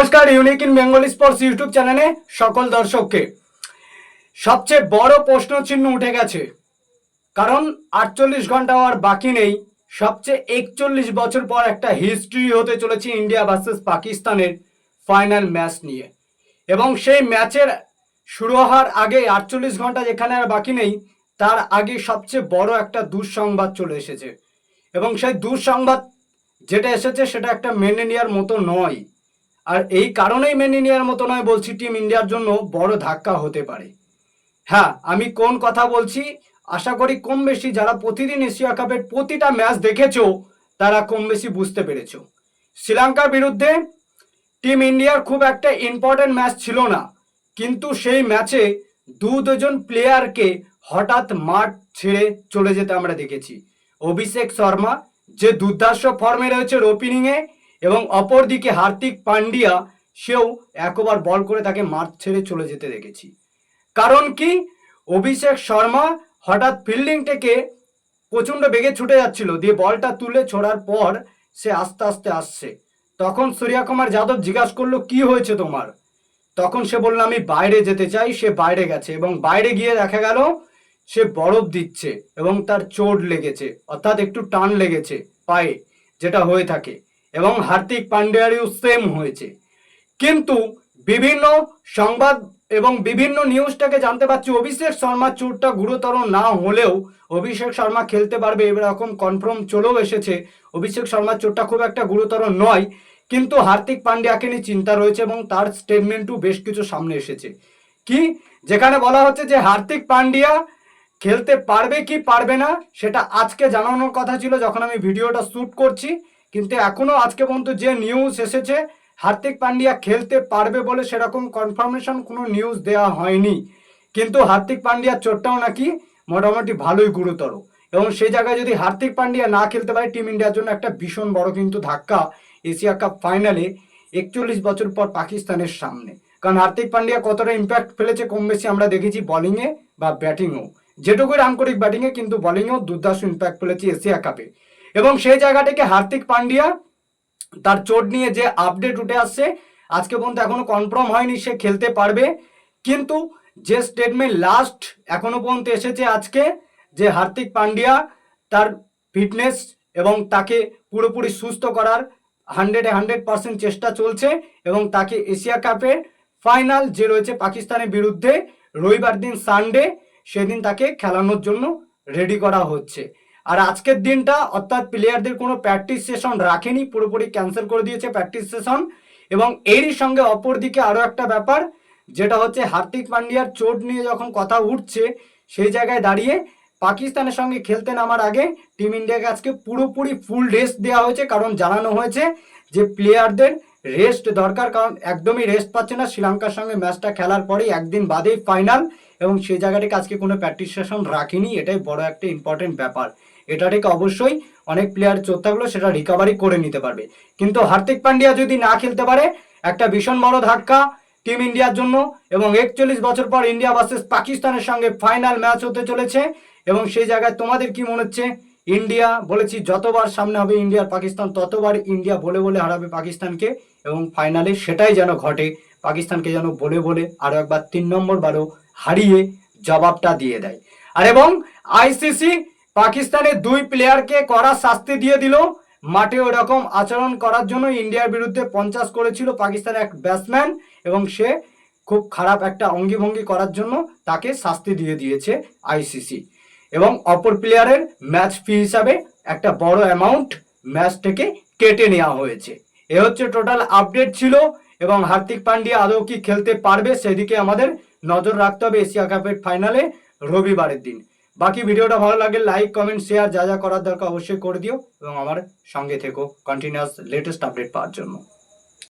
নমস্কার, unique in Bengal sports YouTube চ্যানেলে সকল দর্শককে। সবচেয়ে বড় প্রশ্ন চিহ্ন উঠে গেছে, কারণ আটচল্লিশ ঘণ্টা আর বাকি নেই, সবচেয়ে একচল্লিশ বছর পর একটা হিস্ট্রি হতে চলেছে ইন্ডিয়া ভার্সেস পাকিস্তানের ফাইনাল ম্যাচ নিয়ে। এবং সেই ম্যাচের শুরু হওয়ার আগে আটচল্লিশ ঘণ্টা যেখানে আর বাকি নেই, তার আগে সবচেয়ে বড় একটা দুঃসংবাদ চলে এসেছে। এবং সেই দুঃসংবাদ যেটা এসেছে সেটা একটা মেনে নেওয়ার মতো নয়। আর এই কারণেই মেনে নেওয়ার মতো নয় বলছি টিম ইন্ডিয়ার জন্য বড় ধাক্কা হতে পারে। হ্যাঁ আমি কোন কথা বলছি? আশা করি কম বেশি যারা প্রতিদিন এশিয়া কাপের প্রতিটা ম্যাচ দেখেছ, তারা কম বেশি বুঝতে পেরেছ। শ্রীলঙ্কার বিরুদ্ধে টিম ইন্ডিয়ার খুব একটা ইম্পর্টেন্ট ম্যাচ ছিল না, কিন্তু সেই ম্যাচে দু দুজন প্লেয়ারকে হঠাৎ মাঠ ছেড়ে চলে যেতে আমরা দেখেছি। অভিষেক শর্মা, যে দুর্ধর্ষ ফর্মে রয়েছে ওপেনিংয়ে এবং অপরদিকে হার্দিক পান্ডিয়া সেও একবার বল করে তাকে মাঠ ছেড়ে চলে যেতে দেখেছি। কারণ কি? অভিষেক শর্মা হঠাৎ ফিল্ডিং থেকে প্রচণ্ড বেগে ছুটে যাচ্ছিল, দিয়ে বলটা তুলে ছোড়ার পর সে আস্তে আস্তে আসছে। তখন সূর্যা কুমার যাদব জিজ্ঞাসা করল, কি হয়েছে তোমার? তখন সে বলল, আমি বাইরে যেতে চাই, সে বাইরে গেছে এবং বাইরে গিয়ে দেখা গেল, সে বরফ দিচ্ছে এবং তার চোট লেগেছে, অর্থাৎ একটু টান লেগেছে পায়ে, যেটা হয়ে থাকে। এবং হার্দিক পান্ডিয়ারও সেম হয়েছে। কিন্তু বিভিন্ন সংবাদ এবং বিভিন্ন নিউজটাকে জানতে পারছি, অভিষেক শর্মার চোটটা গুরুতর না হলেও অভিষেক শর্মা খেলতে পারবে, এরকম কনফার্ম চলেও এসেছে। অভিষেক শর্মার চোটটা খুব একটা গুরুতর নয়, কিন্তু হার্দিক পান্ডিয়াকে নিয়ে চিন্তা রয়েছে এবং তার স্টেটমেন্টও বেশ কিছু সামনে এসেছে। কি? যেখানে বলা হচ্ছে যে হার্দিক পান্ডিয়া খেলতে পারবে কি পারবে না, সেটা আজকে জানানোর কথা ছিল, যখন আমি ভিডিওটা শ্যুট করছি। কিন্তু এখনও আজকে পর্যন্ত যে নিউজ এসেছে, হার্দিক পান্ডিয়া খেলতে পারবে বলে সেরকম কনফার্মেশন কোনো নিউজ দেওয়া হয়নি। কিন্তু হার্দিক পান্ডিয়ার চোটটাও নাকি মোটামুটি ভালোই গুরুতর। এবং সেই জায়গায় যদি হার্দিক পান্ডিয়া না খেলতে পারে টিম ইন্ডিয়ার জন্য একটা ভীষণ বড় কিন্তু ধাক্কা এশিয়া কাপ ফাইনালে একচল্লিশ বছর পর পাকিস্তানের সামনে। কারণ হার্দিক পান্ডিয়া কতটা ইম্প্যাক্ট ফেলেছে কম বেশি আমরা দেখেছি বলিংয়ে বা ব্যাটিংও যেটুকুই রান করি ব্যাটিংয়ে কিন্তু বলিংয়েও দুর্দান্ত ইম্প্যাক্ট ফেলেছে এশিয়া কাপে। এবং সেই জায়গা থেকে হার্দিক পান্ডিয়া তার চোট নিয়ে যে আপডেট উঠে আসছে, আজকে পর্যন্ত এখনও কনফার্ম হয়নি সে খেলতে পারবে। কিন্তু যে স্টেটমেন্ট লাস্ট এখনও পর্যন্ত এসেছে আজকে, যে হার্দিক পান্ডিয়া তার ফিটনেস এবং তাকে পুরোপুরি সুস্থ করার হান্ড্রেডে হান্ড্রেড পার্সেন্ট চেষ্টা চলছে এবং তাকে এশিয়া কাপের ফাইনাল যে রয়েছে পাকিস্তানের বিরুদ্ধে রবিবার দিন সানডে সেদিন তাকে খেলানোর জন্য রেডি করা হচ্ছে। আর আজকের দিনটা অর্থাৎ প্লেয়ারদের কোনো প্র্যাকটিস সেশন রাখেনি, পুরোপুরি ক্যান্সেল করে দিয়েছে প্র্যাকটিস সেশন এবং এরই সঙ্গে অপরদিকে আরও একটা ব্যাপার, যেটা হচ্ছে হার্দিক পান্ডিয়ার চোট নিয়ে যখন কথা উঠছে, সেই জায়গায় দাঁড়িয়ে পাকিস্তানের সঙ্গে খেলতে নামার আগে টিম ইন্ডিয়াকে আজকে পুরোপুরি ফুল রেস্ট দেওয়া হয়েছে, কারণ জানানো হয়েছে যে প্লেয়ারদের রেস্ট দরকার, কারণ একদমই রেস্ট পাচ্ছে না। শ্রীলঙ্কার সঙ্গে ম্যাচটা খেলার পরেই একদিন বাদেই ফাইনাল এবং সেই জায়গাটাকে আজকে কোনো প্র্যাকটিস সেশন রাখেনি। এটাই বড় একটা ইম্পর্টেন্ট ব্যাপার। এটা থেকে অবশ্যই অনেক প্লেয়ার চোট থাকলেও সেটা রিকভারি করে নিতে পারবে। কিন্তু হার্দিক পান্ডিয়া যদি না খেলতে পারে, একটা ভীষণ বড় ধাক্কা টিম ইন্ডিয়ার জন্য এবং একচল্লিশ বছর পর ইন্ডিয়া ভার্সেস পাকিস্তানের সঙ্গে ফাইনাল ম্যাচ হতে চলেছে এবং সেই জায়গায় তোমাদের কি মনে হচ্ছে? ইন্ডিয়া বলেছি যতবার সামনে হবে ইন্ডিয়ার পাকিস্তান, ততবার ইন্ডিয়া বলে বলে হারাবে পাকিস্তানকে এবং ফাইনালে সেটাই যেন ঘটে, পাকিস্তানকে যেন বলে বলে আরও একবার তিন নম্বর বারও হারিয়ে জবাবটা দিয়ে দেয়। আর এবং আইসিসি পাকিস্তানের দুই প্লেয়ারকে করা শাস্তি দিয়ে দিল। মাঠে ওরকম আচরণ করার জন্য ইন্ডিয়ার বিরুদ্ধে পঞ্চাশ করেছিল পাকিস্তানের এক ব্যাটসম্যান এবং সে খুব খারাপ একটা অঙ্গিভঙ্গি করার জন্য তাকে শাস্তি দিয়ে দিয়েছে আইসিসি এবং অপর প্লেয়ারের ম্যাচ ফি হিসাবে একটা বড় অ্যামাউন্ট ম্যাচ থেকে কেটে নেওয়া হয়েছে। এ হচ্ছে টোটাল আপডেট ছিল এবং হার্দিক পান্ডিয়া আদৌ কি খেলতে পারবে সেদিকে আমাদের নজর রাখতে হবে এশিয়া কাপের ফাইনালে রবিবারের দিন। বাকি ভিডিওটা ভালো লাগে লাইক কমেন্ট শেয়ার যা যা করার দরকার অবশ্যই করে দিও এবং আমার সঙ্গে থেকো কন্টিনিউয়াস লেটেস্ট আপডেট পাওয়ার জন্য।